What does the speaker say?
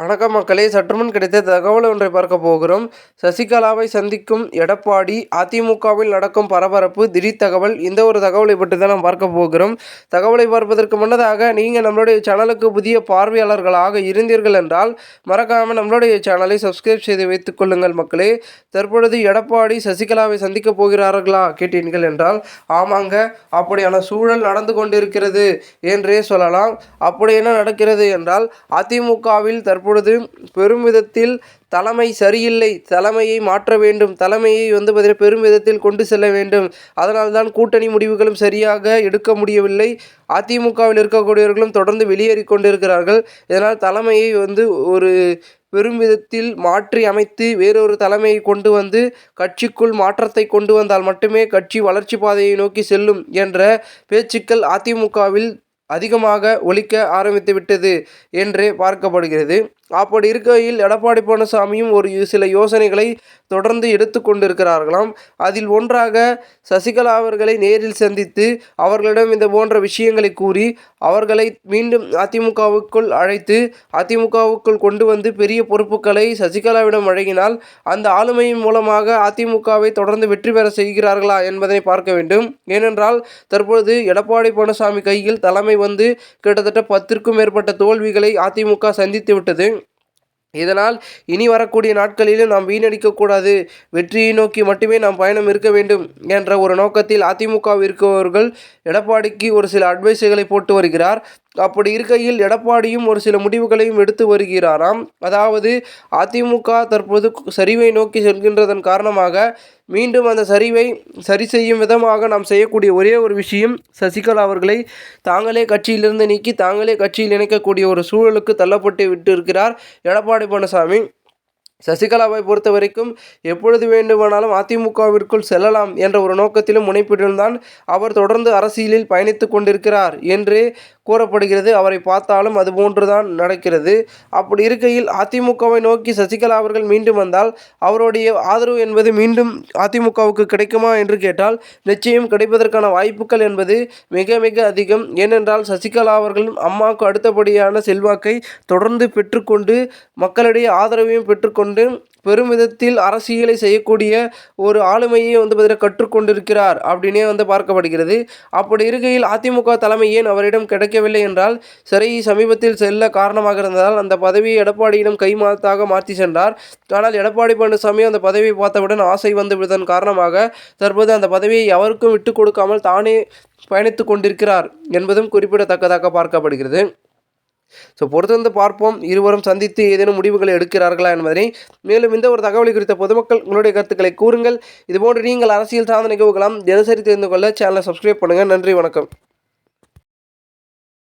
வணக்கம் மக்களே. சற்றுமுன் கிடைத்த தகவல் ஒன்றை பார்க்க போகிறோம். சசிகலாவை சந்திக்கும் எடப்பாடி அதிமுகவில் நடக்கும் பரபரப்பு திடீர் தகவல் இந்த ஒரு தகவலை பற்றி தான் நாம் பார்க்க போகிறோம். தகவலை பார்ப்பதற்கு முன்னதாக நீங்கள் நம்மளுடைய சேனலுக்கு புதிய பார்வையாளர்களாக இருந்தீர்கள் என்றால் மறக்காமல் நம்மளுடைய சேனலை சப்ஸ்கிரைப் செய்து வைத்துக் கொள்ளுங்கள் மக்களே. தற்பொழுது எடப்பாடி சசிகலாவை சந்திக்கப் போகிறார்களா? கேட்டீர்கள் என்றால் ஆமாங்க அப்படியான சூழல் நடந்து கொண்டிருக்கிறது என்றே சொல்லலாம். அப்படி என்ன நடக்கிறது என்றால் அதிமுகவில் தற்போது அப்பொழுது பெரும் விதத்தில் தலைமை சரியில்லை தலைமையை மாற்ற வேண்டும் தலைமையை வந்து பார்த்தீங்கன்னா பெரும் விதத்தில் கொண்டு செல்ல வேண்டும். அதனால்தான் கூட்டணி முடிவுகளும் சரியாக எடுக்க முடியவில்லை. அதிமுகவில் இருக்கக்கூடியவர்களும் தொடர்ந்து வெளியேறி கொண்டிருக்கிறார்கள். இதனால் தலைமையை வந்து ஒரு பெரும் விதத்தில் மாற்றி அமைத்து வேறொரு தலைமையை கொண்டு வந்து கட்சிக்குள் மாற்றத்தை கொண்டு வந்தால் மட்டுமே கட்சி வளர்ச்சி பாதையை நோக்கி செல்லும் என்ற பேச்சுக்கள் அதிமுகவில் அதிகமாக ஒழிக்க ஆரம்பித்து விட்டது என்றே பார்க்கப்படுகிறது. அப்படி இருக்கையில் எடப்பாடி பழனிசாமியும் ஒரு சில யோசனைகளை தொடர்ந்து எடுத்து கொண்டிருக்கிறார்களாம். அதில் ஒன்றாக சசிகலா அவர்களை நேரில் சந்தித்து அவர்களிடம் இந்த போன்ற விஷயங்களை கூறி அவர்களை மீண்டும் அதிமுகவுக்குள் அழைத்து அதிமுகவுக்குள் கொண்டு வந்து பெரிய பொறுப்புகளை சசிகலாவிடம் வழங்கினால் அந்த ஆளுமையின் மூலமாக அதிமுகவை தொடர்ந்து வெற்றி பெற செய்கிறார்களா என்பதனை பார்க்க வேண்டும். ஏனென்றால் தற்பொழுது எடப்பாடி பழனிசாமி கையில் தலைமை வந்து கிட்டத்தட்ட பத்திற்கும் மேற்பட்ட தோல்விகளை அதிமுக சந்தித்து விட்டது. இதனால் இனி வரக்கூடிய நாட்களிலும் நாம் வீணடிக்கக்கூடாது. வெற்றியை நோக்கி மட்டுமே நாம் பயணம் இருக்க வேண்டும் என்ற ஒரு நோக்கத்தில் அதிமுக எடப்பாடிக்கு ஒரு சில அட்வைஸுகளை போட்டு வருகிறார். அப்படி இருக்கையில் எடப்பாடியும் ஒரு சில முடிவுகளையும் எடுத்து வருகிறாராம். அதாவது அதிமுக தற்போது சரிவை நோக்கி செல்கின்றதன் காரணமாக மீண்டும் அந்த சரிவை சரி செய்யும் விதமாக நாம் செய்யக்கூடிய ஒரே ஒரு விஷயம் சசிகலா அவர்களை தாங்களே கட்சியிலிருந்து நீக்கி தாங்களே கட்சியில் இணைக்கக்கூடிய ஒரு சூழலுக்கு தள்ளப்பட்டு விட்டு இருக்கிறார் எடப்பாடி பழனிசாமி. சசிகலாவை பொறுத்த வரைக்கும் எப்பொழுது வேண்டுமானாலும் அதிமுகவிற்குள் செல்லலாம் என்ற ஒரு நோக்கத்திலும் முனைப்பிட்டிருந்தான். அவர் தொடர்ந்து அரசியலில் பயணித்து கொண்டிருக்கிறார் என்று கூறப்படுகிறது. அவரை பார்த்தாலும் அது போன்றுதான் நடக்கிறது. அப்படி இருக்கையில் அதிமுகவை நோக்கி சசிகலா அவர்கள் மீண்டும் வந்தால் அவருடைய ஆதரவு என்பது மீண்டும் அதிமுகவுக்கு கிடைக்குமா என்று கேட்டால் நிச்சயம் கிடைப்பதற்கான வாய்ப்புகள் என்பது மிக மிக அதிகம். ஏனென்றால் சசிகலா அவர்களும் அம்மாவுக்கு அடுத்தபடியான செல்வாக்கை தொடர்ந்து பெற்றுக்கொண்டு மக்களிடையே ஆதரவையும் பெற்றுக்கொண்டு பெருமிதத்தில் அரசியலை செய்யக்கூடிய ஒரு ஆளுமையை வந்து பார்த்தீங்கன்னா கற்றுக்கொண்டிருக்கிறார் அப்படின்னே வந்து பார்க்கப்படுகிறது. அப்படி இருக்கையில் அதிமுக தலைமை ஏன் அவரிடம் கிடைக்கவில்லை என்றால் சிறை சமீபத்தில் செல்ல காரணமாக இருந்ததால் அந்த பதவியை எடப்பாடியிடம் கைமாத்தாக மாற்றி சென்றார். ஆனால் எடப்பாடி பழனிசாமி அந்த பதவியை பார்த்தவுடன் ஆசை வந்து விடுவதன் காரணமாக தற்போது அந்த பதவியை எவருக்கும் விட்டு கொடுக்காமல் தானே பயணித்து கொண்டிருக்கிறார் என்பதும் குறிப்பிடத்தக்கதாக பார்க்கப்படுகிறது. ஸோ பொறுத்து வந்து பார்ப்போம். இருவரும் சந்தித்து ஏதேனும் முடிவுகளை எடுக்கிறார்களா என்பதனை. மேலும் இந்த ஒரு தகவலை குறித்த பொதுமக்கள் உங்களுடைய கருத்துக்களை கூறுங்கள். இதுபோன்று நீங்கள் அரசியல் சாதனை நிகழ்வுகளாம் தினசரி தெரிந்து கொள்ள சேனலை சப்ஸ்கிரைப் பண்ணுங்கள் நன்றி வணக்கம்.